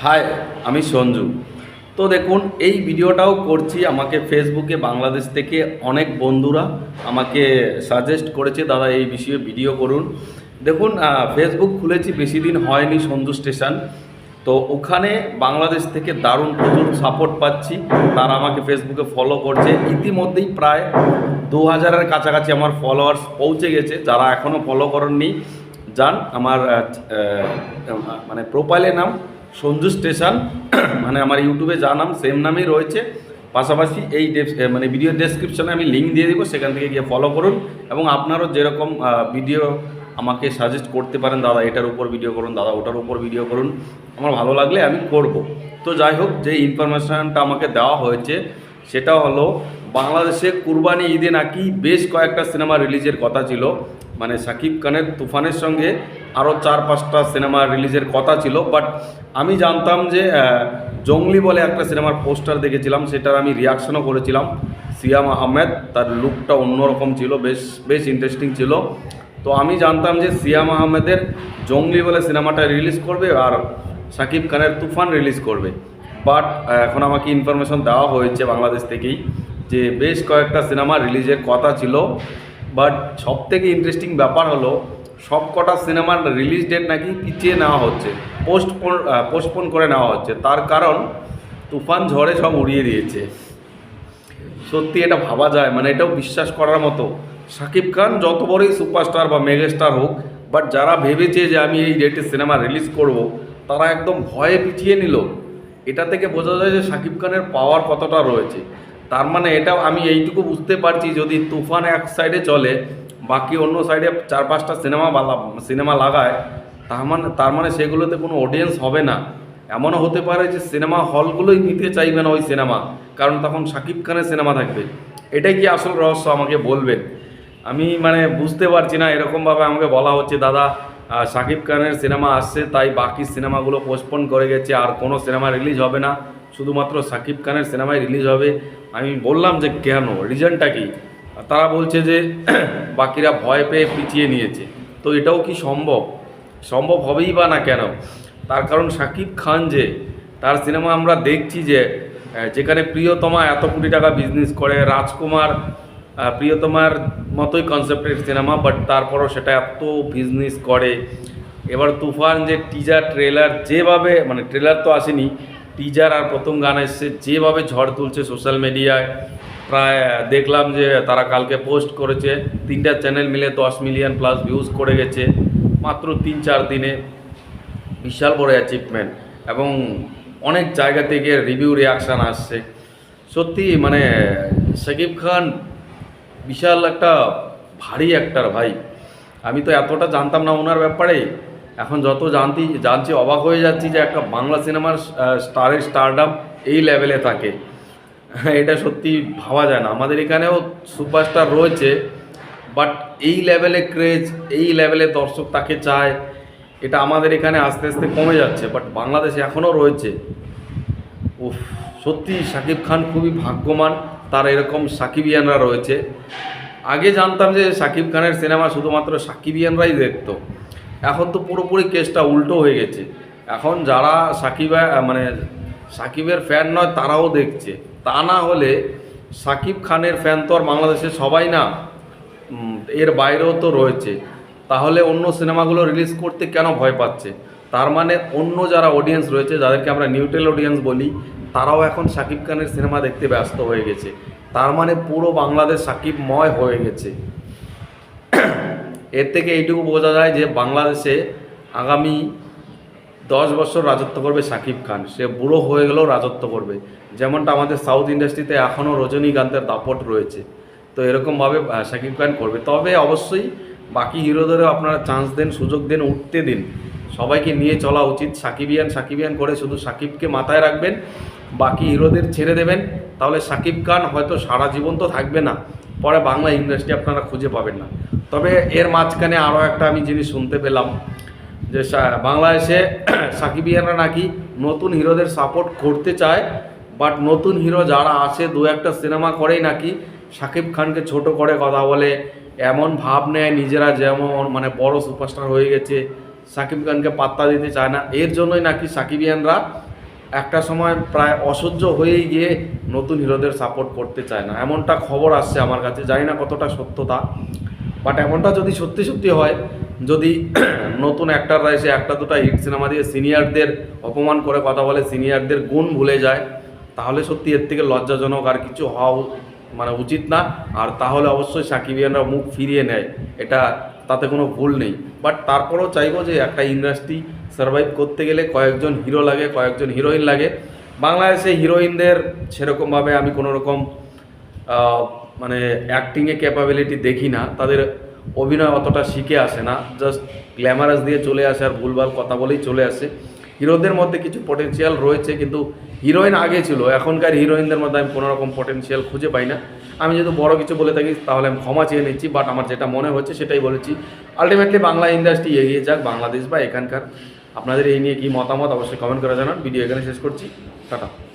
High আমি সঞ্জু। তো দেখুন, এই ভিডিওটাও করছি আমাকে ফেসবুকে বাংলাদেশ থেকে অনেক বন্ধুরা আমাকে সাজেস্ট করেছে, দাদা, এই বিষয়ে ভিডিও করুন। দেখুন ফেসবুক খুলেছি, বেশি দিন হয়নি সঞ্জু স্টেশন। তো ওখানে বাংলাদেশ থেকে দারুণ প্রচুর সাপোর্ট পাচ্ছি। তারা আমাকে ফেসবুকে ফলো করছে। ইতিমধ্যেই প্রায় দু হাজারের কাছাকাছি আমার ফলোয়ার্স পৌঁছে গেছে। যারা এখনও ফলো করেননি, যান, আমার মানে প্রোফাইলের নাম সঞ্জু স্টেশন। মানে আমার ইউটিউবে যা নাম সেম নামেই রয়েছে। পাশাপাশি এই মানে ভিডিও ডেসক্রিপশনে আমি লিঙ্ক দিয়ে দিব, সেখান থেকে গিয়ে ফলো করুন। এবং আপনারও যেরকম ভিডিও আমাকে সাজেস্ট করতে পারেন, দাদা এটার উপর ভিডিও করুন, দাদা ওটার উপর ভিডিও করুন, আমার ভালো লাগলে আমি করব। তো যাই হোক, যে ইনফরমেশানটা আমাকে দেওয়া হয়েছে, সেটা হলো বাংলাদেশে কুরবানি ঈদে নাকি বেশ কয়েকটা সিনেমা রিলিজের কথা ছিল। মানে সাকিব খানের তুফানের সঙ্গে আরও চার, পাঁচটা সিনেমা রিলিজের কথা ছিল বাট আমি জানতাম যে জঙ্গলি বলে একটা সিনেমার পোস্টার দেখেছিলাম, সেটার আমি রিয়াকশনও করেছিলাম। সিয়াম আহমেদ, তার লুকটা অন্যরকম ছিল, বেশ বেশ ইন্টারেস্টিং ছিল। তো আমি জানতাম যে সিয়াম আহমেদের জঙ্গলি বলে সিনেমাটা রিলিজ করবে আর সাকিব খানের তুফান রিলিজ করবে। বাট এখন আমাকে ইনফরমেশন দেওয়া হয়েছে বাংলাদেশ থেকেই যে বেশ কয়েকটা সিনেমা রিলিজের কথা ছিল। বাট সব থেকে ইন্টারেস্টিং ব্যাপার হলো সব কটা সিনেমার রিলিজ ডেট নাকি পিছিয়ে নেওয়া হচ্ছে পোস্টপোন পোস্টপোন করে নেওয়া হচ্ছে। তার কারণ তুফান ঝড়ে সব উড়িয়ে দিয়েছে। সত্যি এটা ভাবা যায় মানে এটাও বিশ্বাস করার মতো। শাকিব খান যত বড়ই সুপারস্টার বা মেগাস্টার হোক বাট যারা ভেবেছে যে আমি এই ডেটে সিনেমা রিলিজ করব, তারা একদম ভয়ে পিছিয়ে নিল। এটা থেকে বোঝা যায় যে শাকিব খানের পাওয়ার কতটা রয়েছে। তার মানে এটা আমি এইটুকু বুঝতে পারছি, যদি তুফান এক সাইডে চলে বাকি অন্য সাইডে চার পাঁচটা সিনেমা সিনেমা লাগায়, তার মানে তার মানে সেগুলোতে কোনো অডিয়েন্স হবে না। এমনও হতে পারে যে সিনেমা হলগুলোই নিতে চাইবে না ওই সিনেমা, কারণ তখন শাকিব খানের সিনেমা থাকবে। এটাই কি আসল রহস্য আমাকে বলবেন? আমি মানে বুঝতে পারছি না, এরকমভাবে আমাকে বলা হচ্ছে, দাদা শাকিব খানের সিনেমা আসছে, তাই বাকি সিনেমাগুলো পোস্টপোন করে গেছে, আর কোনো সিনেমা রিলিজ হবে না। শুধুমাত্র শাকিব খানের সিনেমায় রিলিজ হবে। আমি বললাম যে, কেন? রিজনটা কি? তারা বলছে যে, বাকিরা ভয় পেয়ে পিছিয়ে নিয়েছে। তো এটাও কি সম্ভব? সম্ভব হবেই বা না কেন? তার কারণ শাকিব খান যে, তার সিনেমা আমরা দেখছি যে যেখানে প্রিয়তমা এত কোটি টাকা বিজনেস করে, রাজকুমার প্রিয়তমার মতোই কনসেপ্টের সিনেমা বাট তারপরও সেটা এত বিজনেস করে। এবার তুফান যে টিজার ট্রেলার যেভাবে মানে ট্রেলার তো আসেনি টিজার আর প্রথম গান এসছে, যেভাবে ঝড় তুলছে সোশ্যাল মিডিয়ায় প্রায় দেখলাম যে তারা কালকে পোস্ট করেছে, তিনটা চ্যানেল মিলে দশ মিলিয়ন প্লাস ভিউজ করে গেছে, মাত্র তিন চার দিনে। বিশাল বড় অ্যাচিভমেন্ট এবং অনেক জায়গা থেকে রিভিউ রিয়াকশান আসছে। সত্যি মানে শাকিব খান বিশাল একটা ভারী অ্যাক্টার ভাই। আমি তো এতটা জানতাম না ওনার ব্যাপারে। এখন যত জানতি, জানছি, অবাক হয়ে যাচ্ছি যে একটা বাংলা সিনেমার স্টারের স্টারডাম এই লেভেলে থাকে। এটা সত্যি ভাবা যায় না। আমাদের এখানেও সুপারস্টার রয়েছে, বাট এই লেভেলে ক্রেজ, এই লেভেলে দর্শক তাকে চায়, এটা আমাদের এখানে আস্তে আস্তে কমে যাচ্ছে, বাট বাংলাদেশে এখনও রয়েছে। ও সত্যি শাকিব খান খুবই ভাগ্যমান তার এরকম সাকিবিয়ানরা রয়েছে। আগে জানতাম যে শাকিব খানের সিনেমা শুধুমাত্র সাকিবিয়ানরাই দেখতো। এখন তো পুরোপুরি কেসটা উল্টো হয়ে গেছে। এখন যারা সাকিব মানে সাকিবের ফ্যান নয়, তারাও দেখছে। তা না হলে সাকিব খানের ফ্যান তো আর বাংলাদেশে সবাই না। এর বাইরেও তো রয়েছে। তাহলে অন্য সিনেমাগুলো রিলিজ করতে কেন ভয় পাচ্ছে? তার মানে অন্য যারা অডিয়েন্স রয়েছে, যাদেরকে আমরা নিউট্রাল অডিয়েন্স বলি, তারাও এখন সাকিব খানের সিনেমা দেখতে ব্যস্ত হয়ে গেছে। তার মানে পুরো বাংলাদেশ সাকিবময় হয়ে গেছে। এর থেকে এইটুকু বোঝা যায় যে বাংলাদেশে আগামী দশ বছর রাজত্ব করবে সাকিব খান। সে বুড়ো হয়ে গেলেও রাজত্ব করবে। যেমনটা আমাদের সাউথ ইন্ডাস্ট্রিতে এখনও রজনীকান্তের দাপট রয়েছে। তো এরকমভাবে সাকিব খান করবে। তবে অবশ্যই বাকি হিরোদেরও আপনারা চান্স দেন, সুযোগ দেন, উঠতে দিন। সবাইকে নিয়ে চলা উচিত। সাকিবিয়ান সাকিবিয়ান করে শুধু সাকিবকে মাথায় রাখবেন। বাকি হিরোদের ছেড়ে দেবেন। তাহলে সাকিব খান হয়তো সারা জীবন তো থাকবে না। পরে বাংলা ইন্ডাস্ট্রি আপনারা খুঁজে পাবেন না। তবে এর মাঝখানে আরও একটা আমি জিনিস শুনতে পেলাম। যে বাংলাদেশে সাকিবিয়ানরা নাকি নতুন হিরোদের সাপোর্ট করতে চায় বাট নতুন হিরো যারা আছে, দু একটা সিনেমা করেই নাকি সাকিব খানকে ছোট করে কথা বলে, এমন ভাব নেয় নিজেরা যেমন মানে বড় সুপারস্টার হয়ে গেছে, সাকিব খানকে পাত্তা দিতে চায় না। এর জন্যই নাকি সাকিবিয়ানরা একটা সময় প্রায় অসহ্য হয়েই গিয়ে নতুন হিরোদের সাপোর্ট করতে চায় না। এমনটা খবর আসছে আমার কাছে, জানি না কতটা সত্যতা বাট এমনটা যদি সত্যি সত্যি হয় যদি নতুন অ্যাক্টাররা এসে একটা দুটো হিট সিনেমা দিয়ে সিনিয়রদের অপমান করে কথা বলে সিনিয়রদের গুণ ভুলে যায়, তাহলে সত্যি এর থেকে লজ্জাজনক আর কিছু হওয়া মানে উচিত না। আর তাহলে অবশ্যই সাকিবিয়ানরা মুখ ফিরিয়ে নেয়। এটা তাতে কোনো ভুল নেই। বাট তারপরেও চাইব যে একটা ইন্ডাস্ট্রি সার্ভাইভ করতে গেলে কয়েকজন হিরো লাগে, কয়েকজন হিরোইন লাগে। বাংলাদেশে হিরোইনদের সেরকমভাবে আমি কোনো রকম মানে অ্যাক্টিংয়ে ক্যাপাবিলিটি দেখি না। তাদের অভিনয় অতটা শিখে আসে না জাস্ট গ্ল্যামারাস দিয়ে চলে আসে আর ভুলভাল কথা বলেই চলে আসে। হিরোদের মধ্যে কিছু পটেনশিয়াল রয়েছে কিন্তু হিরোইন আগে ছিল, এখনকার হিরোইনদের মধ্যে আমি কোনো রকম পটেনশিয়াল খুঁজে পাই না। আমি যদি বড় কিছু বলে থাকি তাহলে আমি ক্ষমা চেয়ে নিচ্ছি বাট আমার যেটা মনে হচ্ছে সেটাই বলেছি। আলটিমেটলি বাংলা ইন্ডাস্ট্রি এগিয়ে যাক, বাংলাদেশ বা এখানকার। আপনাদের এই নিয়ে কি মতামত অবশ্যই কমেন্ট করে জানান। ভিডিও এখানে শেষ করছি। টাটা।